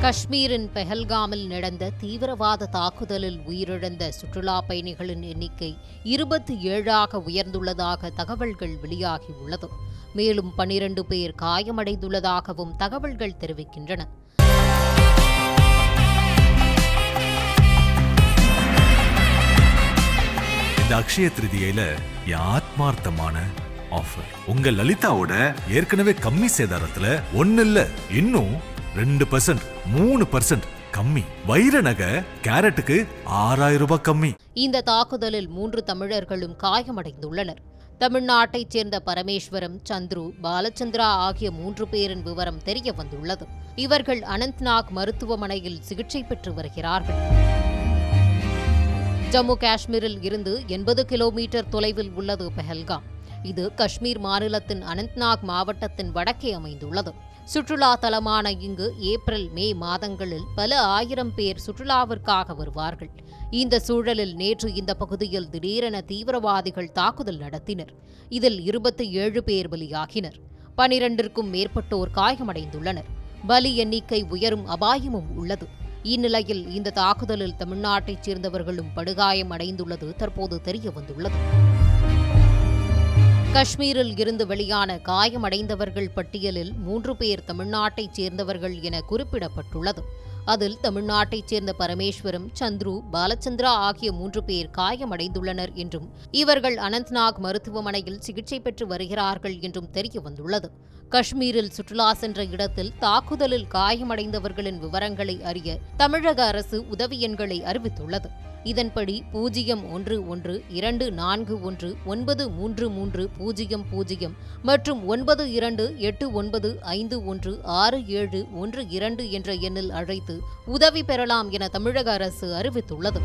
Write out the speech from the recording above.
காஷ்மீரின் பெஹல்காமில் நடந்த தீவிரவாத தாக்குதலில் உயிரிழந்த சுற்றுலா பயணிகளின் எண்ணிக்கை இருபத்தி ஏழாக உயர்ந்துள்ளதாக தகவல்கள் வெளியாகியுள்ளது. மேலும் பனிரண்டு பேர் காயமடைந்துள்ளதாகவும் தகவல்கள் தெரிவிக்கின்றன. இந்த அக்ஷய திருதியில ஆத்மார்த்தமான ஆஃபர் உங்க லலிதாவோட ஏற்கனவே கம்மி சேதாரத்துல ஒன்னு இல்ல இன்னும் ரெண்டு பர்சன்ட் மூணு பர்சன்ட் கம்மி. வைர நகை கேரட்டுக்கு ஆறாயிரம் ரூபாய் கம்மி. இந்த தாக்குதலில் மூன்று தமிழர்களும் காயமடைந்துள்ளனர். தமிழ்நாட்டைச் சேர்ந்த பரமேஸ்வரம் சந்துரு பாலச்சந்திரா ஆகிய மூன்று பேரின் விவரம் தெரிய வந்துள்ளது. இவர்கள் அனந்த்நாக் மருத்துவமனையில் சிகிச்சை பெற்று வருகிறார்கள். ஜம்மு காஷ்மீரில் இருந்து எண்பது கிலோமீட்டர் தொலைவில் உள்ளது பெஹல்காம். இது காஷ்மீர் மாநிலத்தின் அனந்த்நாக் மாவட்டத்தின் வடக்கே அமைந்துள்ளது. சுற்றுலா தலமான இங்கு ஏப்ரல் மே மாதங்களில் பல ஆயிரம் பேர் சுற்றுலாவிற்காக வருவார்கள். இந்த சூழலில் நேற்று இந்த பகுதியில் திடீரென தீவிரவாதிகள் தாக்குதல் நடத்தினர். இதில் இருபத்தி ஏழு பேர் பலியாகினர். பனிரெண்டிற்கும் மேற்பட்டோர் காயமடைந்துள்ளனர். பலி எண்ணிக்கை உயரும் அபாயமும் உள்ளது. இந்நிலையில் இந்த தாக்குதலில் தமிழ்நாட்டைச் சேர்ந்தவர்களும் படுகாயம் அடைந்துள்ளது தற்போது தெரிய வந்துள்ளது காஷ்மீரில் இருந்து வெளியான காயமடைந்தவர்கள் பட்டியலில் மூன்று பேர் தமிழ்நாட்டைச் சேர்ந்தவர்கள் என குறிப்பிடப்பட்டுள்ளது. அதில் தமிழ்நாட்டைச் சேர்ந்த பரமேஸ்வரம் சந்துரு பாலச்சந்திரா ஆகிய மூன்று பேர் காயமடைந்துள்ளனர் என்றும் இவர்கள் அனந்த்நாக் மருத்துவமனையில் சிகிச்சை பெற்று வருகிறார்கள் என்றும் தெரிய வந்துள்ளது. காஷ்மீரில் சுற்றுலா சென்ற இடத்தில் தாக்குதலில் காயமடைந்தவர்களின் விவரங்களை அறிய தமிழக அரசு உதவி எண்களை அறிவித்துள்ளது. இதன்படி பூஜ்ஜியம் ஒன்று ஒன்று இரண்டு நான்கு ஒன்று ஒன்பது மூன்று மூன்று பூஜ்ஜியம் பூஜ்ஜியம் மற்றும் ஒன்பது இரண்டு எட்டு ஒன்பது ஐந்து ஒன்று ஆறு ஏழு ஒன்று இரண்டு என்ற எண்ணில் அழைத்து உதவி பெறலாம் என தமிழக அரசு அறிவித்துள்ளது.